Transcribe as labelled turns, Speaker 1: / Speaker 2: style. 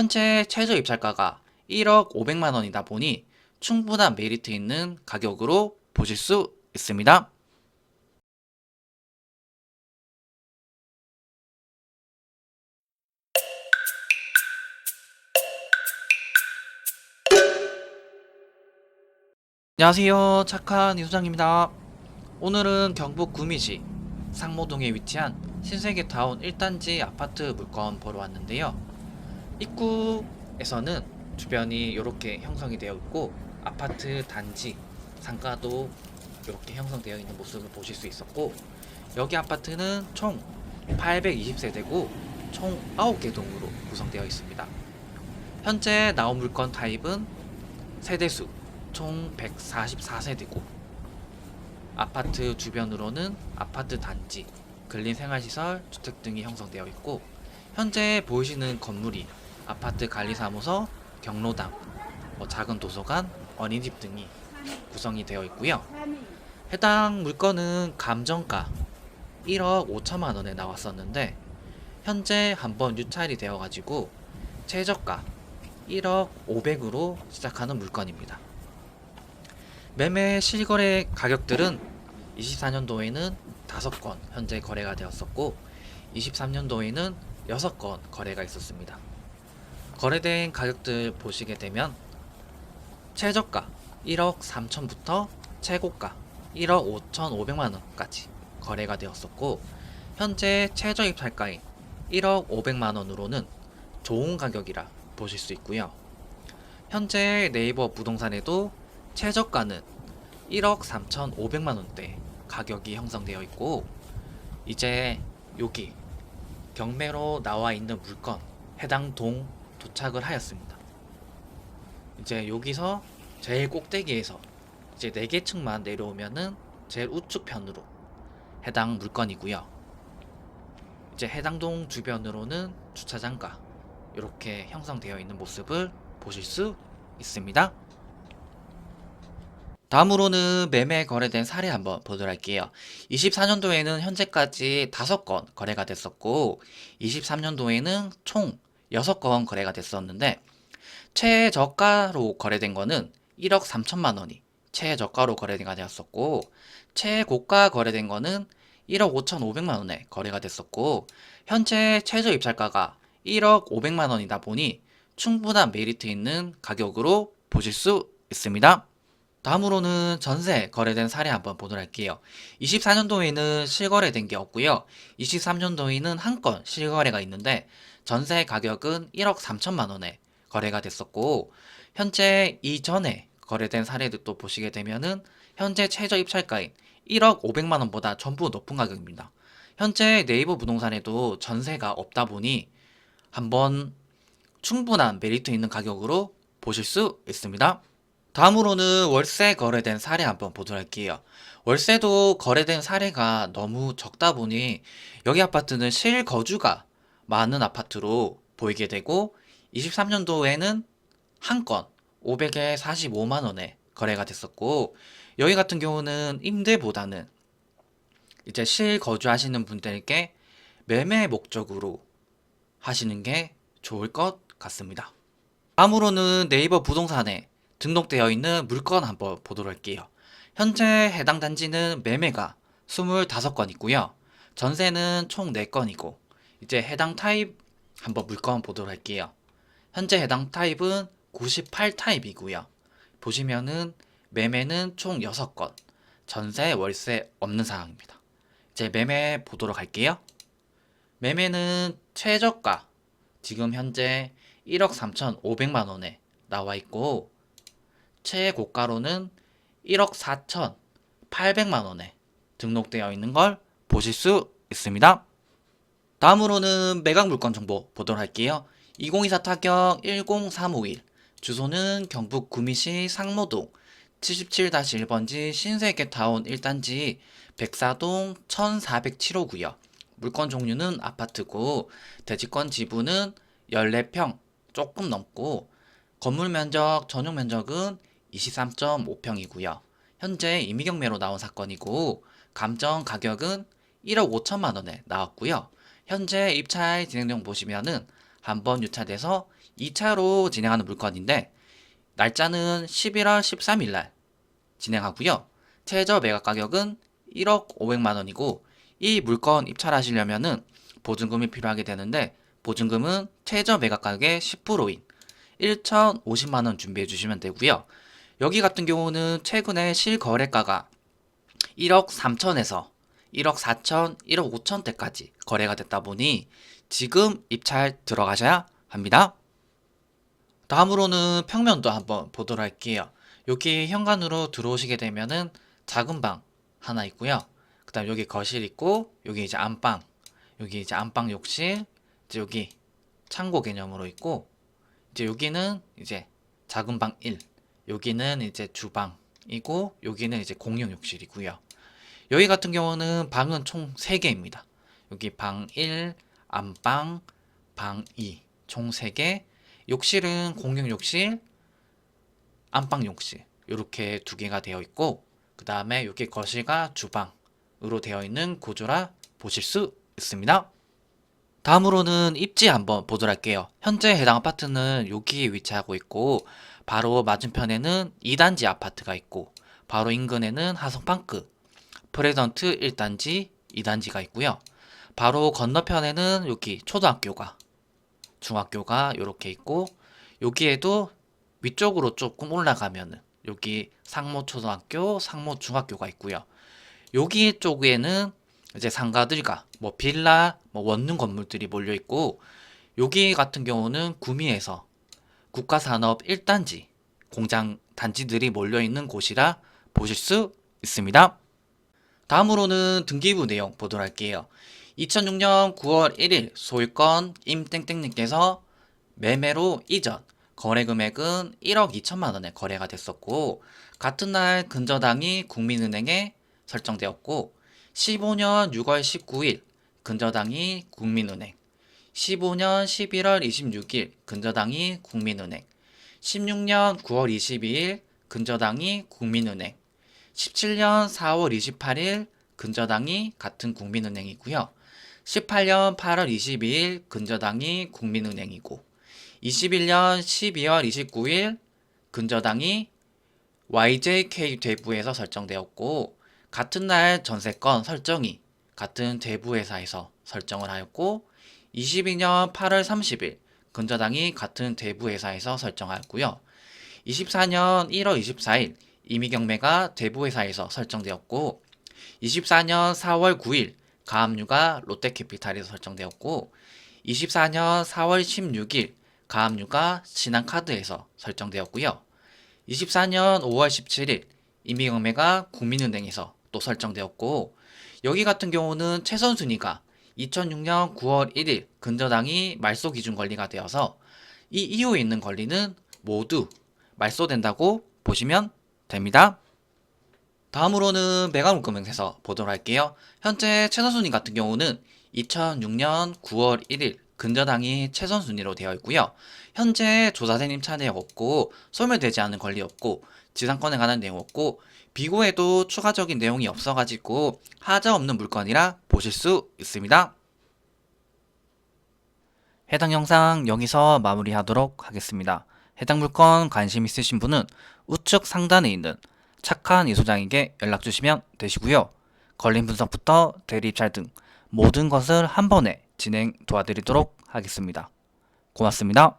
Speaker 1: 현재 최저 입찰가가 1억 500만 원이다 보니 충분한 메리트 있는 가격으로 보실 수 있습니다. 안녕하세요. 착한 이소장입니다. 오늘은 경북 구미시 상모동에 위치한 신세계타운 1단지 아파트 물건 보러 왔는데요. 입구에서는 주변이 이렇게 형성이 되어 있고 아파트 단지 상가도 이렇게 형성되어 있는 모습을 보실 수 있었고 여기 아파트는 총 820세대고 총 9개 동으로 구성되어 있습니다. 현재 나온 물건 타입은 세대수 총 144세대고 아파트 주변으로는 아파트 단지, 근린 생활시설, 주택 등이 형성되어 있고 현재 보이시는 건물이 아파트 관리사무소, 경로당, 뭐 작은 도서관, 어린이집 등이 구성이 되어 있고요. 해당 물건은 감정가 1억 5천만 원에 나왔었는데 현재 한번 유찰이 되어 가지고 최저가 1억 500으로 시작하는 물건입니다. 매매 실거래 가격들은 24년도에는 5건 현재 거래가 되었었고 23년도에는 6건 거래가 있었습니다. 거래된 가격들 보시게 되면 최저가 1억 3천부터 최고가 1억 5천 5백만 원까지 거래가 되었었고 현재 최저 입찰가인 1억 5백만 원으로는 좋은 가격이라 보실 수 있고요. 현재 네이버 부동산에도 최저가는 1억 3,500만 원대 가격이 형성되어 있고 이제 여기 경매로 나와 있는 물건 해당 동 도착을 하였습니다. 이제 여기서 제일 꼭대기에서 이제 4개 층만 내려오면은 제일 우측 편으로 해당 물건이고요. 이제 해당 동 주변으로는 주차장과 이렇게 형성되어 있는 모습을 보실 수 있습니다. 다음으로는 매매 거래된 사례 한번 보도록 할게요. 24년도에는 현재까지 5건 거래가 됐었고 23년도에는 총 6건 거래가 됐었는데 최저가로 거래된 거는 1억 3천만 원이 최저가로 거래가 되었었고 최고가 거래된 거는 1억 5천5백만 원에 거래가 됐었고 현재 최저 입찰가가 1억 5백만 원이다 보니 충분한 메리트 있는 가격으로 보실 수 있습니다. 다음으로는 전세 거래된 사례 한번 보도록 할게요. 24년도에는 실거래된 게 없고요. 23년도에는 한 건 실거래가 있는데 전세 가격은 1억 3천만 원에 거래가 됐었고 현재 이전에 거래된 사례도 보시게 되면은 현재 최저 입찰가인 1억 5백만 원보다 전부 높은 가격입니다. 현재 네이버 부동산에도 전세가 없다 보니 한번 충분한 메리트 있는 가격으로 보실 수 있습니다. 다음으로는 월세 거래된 사례 한번 보도록 할게요. 월세도 거래된 사례가 너무 적다 보니 여기 아파트는 실거주가 많은 아파트로 보이게 되고 23년도에는 한 건 500에 45만 원에 거래가 됐었고 여기 같은 경우는 임대보다는 이제 실거주하시는 분들께 매매 목적으로 하시는 게 좋을 것 같습니다. 다음으로는 네이버 부동산에 등록되어 있는 물건 한번 보도록 할게요. 현재 해당 단지는 매매가 25건 있고요. 전세는 총 4건이고 이제 해당 타입 한번 물건 보도록 할게요. 현재 해당 타입은 98 타입이고요. 보시면은 매매는 총 6건, 전세, 월세 없는 상황입니다. 이제 매매 보도록 할게요. 매매는 최저가 지금 현재 1억 3,500만 원에 나와 있고 최고가로는 1억 4,800만 원에 등록되어 있는 걸 보실 수 있습니다. 다음으로는 매각 물건 정보 보도록 할게요. 2024 타격 10351 주소는 경북 구미시 상모동 77-1번지 신세계 타운 1단지 백사동 1407호구요. 물건 종류는 아파트고 대지권 지분은 14평 조금 넘고 건물 면적 전용 면적은 23.5평이고요. 현재 임의경매로 나온 사건이고 감정 가격은 1억 5천만 원에 나왔고요. 현재 입찰 진행 중 보시면은 한 번 유찰돼서 2차로 진행하는 물건인데 날짜는 11월 13일 날 진행하고요. 최저 매각 가격은 1억 500만 원이고 이 물건 입찰하시려면은 보증금이 필요하게 되는데 보증금은 최저 매각 가격의 10%인 1,050만 원 준비해 주시면 되고요. 여기 같은 경우는 최근에 실거래가가 1억 3천에서 1억 4천, 1억 5천 대까지 거래가 됐다 보니 지금 입찰 들어가셔야 합니다. 다음으로는 평면도 한번 보도록 할게요. 여기 현관으로 들어오시게 되면은 작은 방 하나 있고요. 그 다음 여기 거실 있고 여기 이제 안방 여기 이제 안방 욕실 이제 여기 창고 개념으로 있고 이제 여기는 이제 작은 방 1, 여기는 이제 주방이고 여기는 이제 공용 욕실이고요. 여기 같은 경우는 방은 총 3개입니다. 여기 방 1, 안방, 방 2, 총 3개. 욕실은 공용 욕실, 안방 욕실 이렇게 두 개가 되어 있고 그 다음에 여기 거실과 주방으로 되어 있는 구조라 보실 수 있습니다. 다음으로는 입지 한번 보도록 할게요. 현재 해당 아파트는 여기에 위치하고 있고 바로 맞은편에는 2단지 아파트가 있고 바로 인근에는 하성팡크, 프레젠트 1단지, 2단지가 있고요. 바로 건너편에는 여기 초등학교가 중학교가 이렇게 있고 여기에도 위쪽으로 조금 올라가면은 여기 상모 초등학교, 상모 중학교가 있고요. 여기 쪽에는 이제 상가들과 뭐 빌라, 뭐 원룸 건물들이 몰려 있고 여기 같은 경우는 구미에서 국가산업 1단지 공장 단지들이 몰려 있는 곳이라 보실 수 있습니다. 다음으로는 등기부 내용 보도록 할게요. 2006년 9월 1일 소유권 임땡땡님께서 매매로 이전 거래 금액은 1억 2천만 원에 거래가 됐었고 같은 날 근저당이 국민은행에 설정되었고 15년 6월 19일 근저당이 국민은행 15년 11월 26일 근저당이 국민은행 16년 9월 22일 근저당이 국민은행 17년 4월 28일 근저당이 같은 국민은행이고요. 18년 8월 22일 근저당이 국민은행이고 21년 12월 29일 근저당이 YJK 대부에서 설정되었고 같은 날 전세권 설정이 같은 대부회사에서 설정을 하였고 22년 8월 30일 근저당이 같은 대부회사에서 설정하였고요. 24년 1월 24일 이미경매가 대부 회사에서 설정되었고 24년 4월 9일 가압류가 롯데캐피탈에서 설정되었고 24년 4월 16일 가압류가 신한카드에서 설정되었고요. 24년 5월 17일 이미경매가 국민은행에서 또 설정되었고 여기 같은 경우는 최선 순위가 2006년 9월 1일 근저당이 말소 기준 권리가 되어서 이 이후에 있는 권리는 모두 말소된다고 보시면 됩니다. 다음으로는 매각물금액에서 보도록 할게요. 현재 최선순위 같은 경우는 2006년 9월 1일 근저당이 최선순위로 되어 있고요. 현재 조사대님 차내역 없고 소멸되지 않은 권리 없고 지상권에 관한 내용 없고 비고에도 추가적인 내용이 없어가지고 하자 없는 물건이라 보실 수 있습니다. 해당 영상 여기서 마무리하도록 하겠습니다. 해당 물건 관심 있으신 분은 우측 상단에 있는 착한 이 소장에게 연락 주시면 되시고요. 걸림 분석부터 대리 입찰 등 모든 것을 한 번에 진행 도와드리도록 하겠습니다. 고맙습니다.